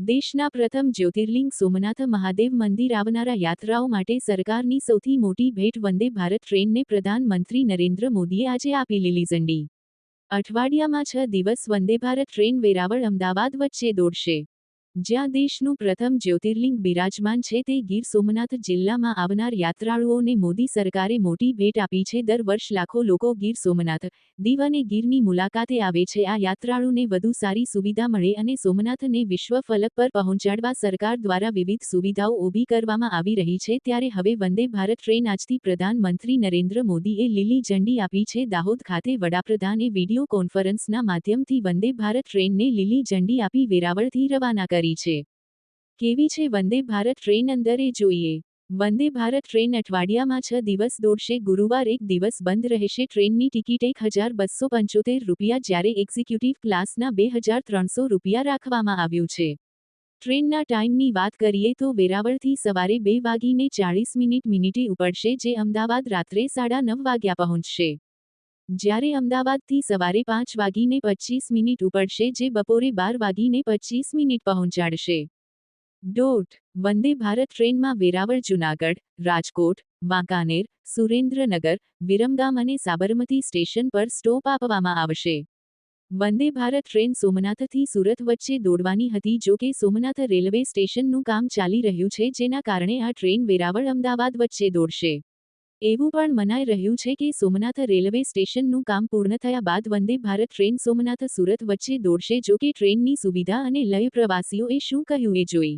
દેશના પ્રથમ જ્યોતિર્લિંગ સોમનાથ મહાદેવ મંદિર આવનારા યાત્રાઓ માટે સરકારની સૌથી મોટી ભેટ વંદે ભારત ટ્રેનને પ્રધાનમંત્રી નરેન્દ્ર મોદીએ આજે આપી લીલી ઝંડી. અઠવાડિયામાં છ દિવસ વંદે ભારત ટ્રેન વેરાવળ અમદાવાદ વચ્ચે દોડશે. જ્યાં દેશનું પ્રથમ જ્યોતિર્લિંગ બિરાજમાન છે તે ગીર સોમનાથ જિલ્લામાં આવનાર યાત્રાળુઓને મોદી સરકારે મોટી ભેટ આપી છે. દર વર્ષ લાખો લોકો ગીર સોમનાથ, દીવ ગીરની મુલાકાતે આવે છે. આ યાત્રાળુને વધુ સારી સુવિધા મળે અને સોમનાથને વિશ્વ ફલક પર પહોંચાડવા સરકાર દ્વારા વિવિધ સુવિધાઓ ઊભી કરવામાં આવી રહી છે. ત્યારે હવે વંદે ભારત ટ્રેન આજથી પ્રધાનમંત્રી નરેન્દ્ર મોદીએ લીલી ઝંડી આપી છે. દાહોદ ખાતે વડાપ્રધાને વિડિયો કોન્ફરન્સના માધ્યમથી વંદે ભારત ટ્રેનને લીલી ઝંડી આપી વેરાવળથી રવાના કરી છે. કેવી છે વંદે ભારત ટ્રેન અંદરે જોઈએ. વંદે ભારત ટ્રેન અઠવાડિયામાં છ દિવસ દોડશે, ગુરુવાર એક દિવસ બંધ રહેશે. ટ્રેનની ટિકિટ એક હજાર બસો પંચોતેર રૂપિયા જ્યારે એક્ઝિક્યુટિવ ક્લાસના બે હજાર ત્રણસો રૂપિયા રાખવામાં આવ્યું છે. ટ્રેનના ટાઈમની વાત કરીએ તો વેરાવળથી સવારે બે વાગીને ચાળીસ મિનિટ મિનિટે ઉપડશે, જે અમદાવાદ રાત્રે સાડા નવ વાગ્યા પહોંચશે. જ્યારે અમદાવાદથી સવારે પાંચ વાગીને પચીસ મિનિટ ઉપડશે, જે બપોરે બાર વાગીને પચીસ મિનિટ પહોંચાડશે. ડોટ વંદે ભારત ટ્રેનમાં વેરાવળ, જુનાગઢ, રાજકોટ, વાંકાનેર, સુરેન્દ્રનગર, વિરમગામ અને સાબરમતી સ્ટેશન પર સ્ટોપ આપવામાં આવશે. વંદે ભારત ટ્રેન સોમનાથથી સુરત વચ્ચે દોડવાની હતી, જો કે સોમનાથ રેલવે સ્ટેશનનું કામ ચાલી રહ્યું છે, જેના કારણે આ ટ્રેન વેરાવળ, અમદાવાદ વચ્ચે દોડશે. એવું પણ મનાઈ રહ્યું છે કે સોમનાથ રેલવે સ્ટેશનનું કામ પૂર્ણ થયા બાદ વંદે ભારત ટ્રેન સોમનાથ સુરત વચ્ચે દોડશે જો કે ટ્રેનની સુવિધા અને લય પ્રવાસીઓએ શું કહ્યું એ જોઈ.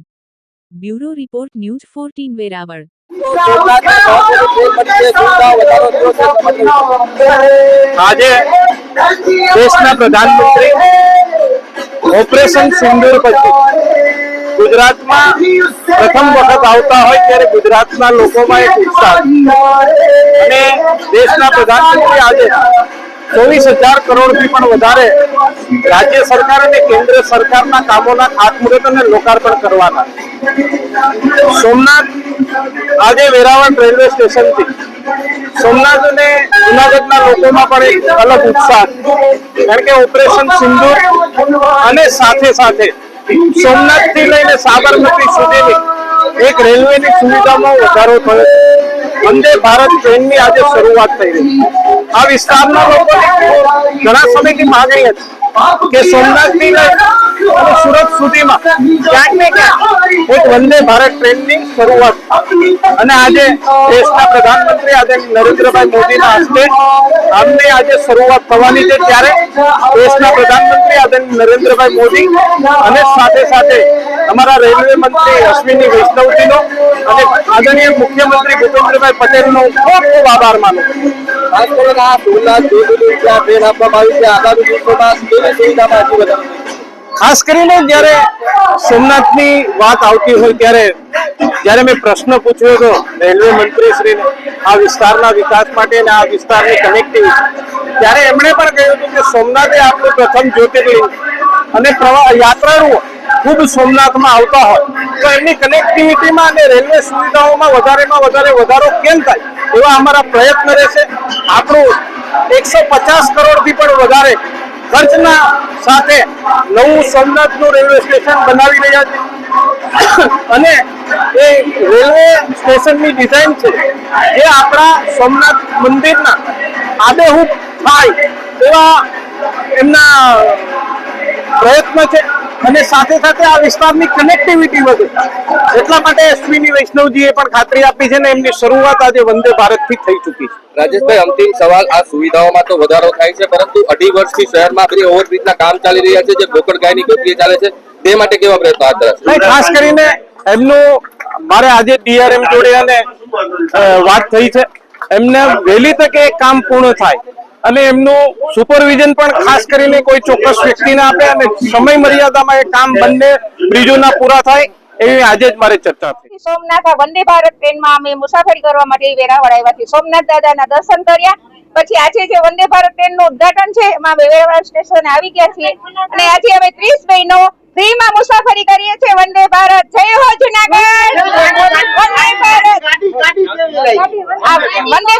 Bureau report news fourteen Veraval. આજે દેશના પ્રધાનમંત્રી ઓપરેશન સિંદૂર પછી ગુજરાતમાં પ્રથમ વખત આવતા હોય ત્યારે ગુજરાતના લોકોમાં એક ઉત્સાહ. અને દેશના પ્રધાનમંત્રી આજે ચોવીસ હજાર કરોડથી પણ વધારે રાજ્ય સરકાર અને કેન્દ્ર સરકારના કામોના ખાતમુહૂર્ત અને લોકાર્પણ કરવાના. સોમનાથ આજે વેરાવળ રેલવે સ્ટેશનથી. સોમનાથ અને જુનાગઢના લોકોમાં પણ એક અલગ ઉત્સાહ કારણ કે ઓપરેશન સિંધુ અને સાથે સાથે સોમનાથથી લઈને સાબરમતી સુધીની એક રેલવેની સુવિધામાં વધારો થયો. વંદે ભારત ટ્રેનની આજે શરૂઆત થઈ રહી આ વિસ્તારના લોકોની ઘણા સમયથી માગણી હતી કે સોમનાથથી લઈને સુરત સુધીમાં ક્યાંક ને ક્યાંક એક વંદે ભારત ટ્રેનની શરૂઆત અને આજે દેશના પ્રધાનમંત્રી આજે નરેન્દ્રભાઈ મોદીના હસ્તે આમની આજે શરૂઆત થવાની છે ત્યારે દેશના પ્રધાનમંત્રી આજે નરેન્દ્રભાઈ મોદી અને સાથે સાથે અમારા રેલવે મંત્રી અશ્વિની વૈષ્ણવજીનો અને આદરણીય મુખ્યમંત્રી ભૂપેન્દ્રભાઈ પટેલનો ખૂબ ખૂબ આભાર માનું ખાસ કરીને આ સોમનાથ જ્યાં ટ્રેન આપવામાં આવી છે. આગામી દિવસોમાં સુવિધામાં હજી વધારો ખાસ કરીને જ્યારે સોમનાથની વાત આવતી હોય ત્યારે જ્યારે મેં પ્રશ્ન પૂછ્યો હતો રેલવે મંત્રી શ્રી આ વિસ્તારના વિકાસ માટે અને આ વિસ્તારની કનેક્ટિવિટી ત્યારે એમણે પણ કહ્યું હતું કે સોમનાથ એ આપણું પ્રથમ જ્યોતિર્લિંગ અને પ્રવાહ યાત્રાળુઓ ખૂબ સોમનાથમાં આવતા હોય. તો એમની કનેક્ટિવિટીમાં અને રેલવે સુવિધાઓમાં વધારેમાં વધારે વધારો કેમ થાય એવા અમારા પ્રયત્ન રહેશે. આપણું એકસો પચાસ કરોડથી પણ વધારે ખર્ચના સાથે નવું સોમનાથનું રેલવે સ્ટેશન બનાવી રહ્યા છે. અને એ રેલવે સ્ટેશનની ડિઝાઇન છે એ આપણા સોમનાથ મંદિરના આદેહૂપ થાય એવા એમના પ્રયત્ન છે. અને સાથે સાથે આ વિસ્તારની કનેક્ટિવિટી વધે. એટલા માટે અશ્વિની વૈષ્ણવજીએ પણ ખાતરી આપી છે ને એમની શરૂઆત આજે વંદે ભારતથી થઈ ચૂકી છે. રાજેશભાઈ અંતિમ સવાલ આ સુવિધાઓમાં તો વધારો થાય છે પરંતુ અઢી વર્ષથી શહેરમાં બધી ઓવરબ્રિજના કામ ચાલી રહ્યા છે જે ગોકળ ગાયની ગતિએ ચાલે છે તે માટે કેવા પ્રયત્નો હાથ ધરાશે? ખાસ કરીને એમનું મારે આજે ડીઆરએમ જોડે અને વાત થઈ છે. એમને વહેલી તકે કામ પૂર્ણ થાય. અને એમનું સુપરવિઝન પણ ખાસ કરીને કોઈ ચોક્કસ વ્યક્તિને આપે અને સમય મર્યાદામાં એ કામ બંને બ્રિજોના પૂરા થાય એવી આજે જ મારે ચર્ચા થઈ સોમનાથ વંદે ભારત ટ્રેનમાં અમે મુસાફરી કરવા માટે વેરાવળ આવ્યા છીએ સોમનાથ દાદાના દર્શન કર્યા પછી આજે જે વંદે ભારત ટ્રેનનું ઉદઘાટન છે એમાં અમે વેરાવળ સ્ટેશન આવી ગયા છીએ અને આજે અમે ત્રીસ બહેનો ફ્રીમાં મુસાફરી કરીએ છીએ વંદે ભારત જય હો જુનાગઢ વંદે ભારત આ વંદે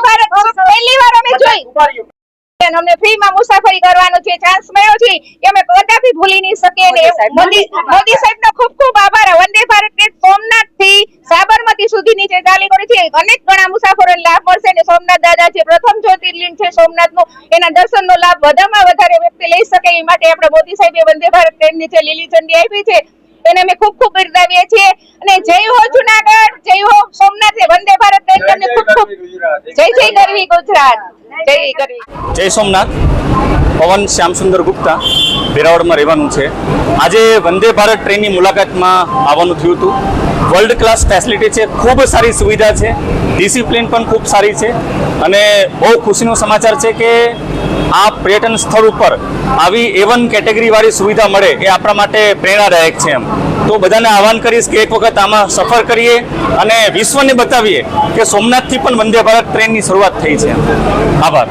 અમને ફ્રીમાં મુસાફરી કરવાનો જે ચાન્સ મળ્યો છે એ અમે કદાપી ભૂલી નહીં શકીએ ને મોદી મોદી સાહેબનો ખૂબ ખૂબ આભાર. વંદે ભારત ને સોમનાથથી સાબરમતી સુધીની જે ચાલી કરી છે. અનેક ઘણા મુસાફરો લાભ મળશે ને સોમનાથ દાદા જે પ્રથમ જ્યોતિર્લિંગ છે સોમનાથનું એના દર્શનનો લાભ વધારેમાં વધારે વ્યક્તિ લઈ શકે એ માટે આપણે મોદી સાહેબે વંદે ભારત ટ્રેનની જે લીલી ચંદી આપી છે. એને અમે ખૂબ ખૂબ બિરદાવીએ છીએ. અને જય હો જુનાગઢ જય હો સોમનાથ. વંદે ભારત ટ્રેન તમને ખૂબ ખૂબ જય જય ગરવી ગુજરાત. જય સોમનાથ. પવન શ્યામસુંદર ગુપ્તા વેરાવળમાં રહેવાનું છે. આજે વંદે ભારત ટ્રેનની મુલાકાતમાં આવવાનું થયું હતું. વર્લ્ડ ક્લાસ ફેસિલિટી છે, ખૂબ સારી સુવિધા છે. ડિસિપ્લિન પણ ખૂબ સારી છે. અને બહુ ખુશીનો સમાચાર છે કે આ પર્યટન સ્થળ ઉપર આવી એવન કેટેગરીવાળી સુવિધા મળે એ આપણા માટે પ્રેરણાદાયક છે એમ. તો બધાને આહવાન કરીશ કે એક વખત આમાં સફર કરીએ અને વિશ્વને બતાવીએ કે સોમનાથથી પણ વંદે ભારત ટ્રેનની શરૂઆત થઈ છે આભાર.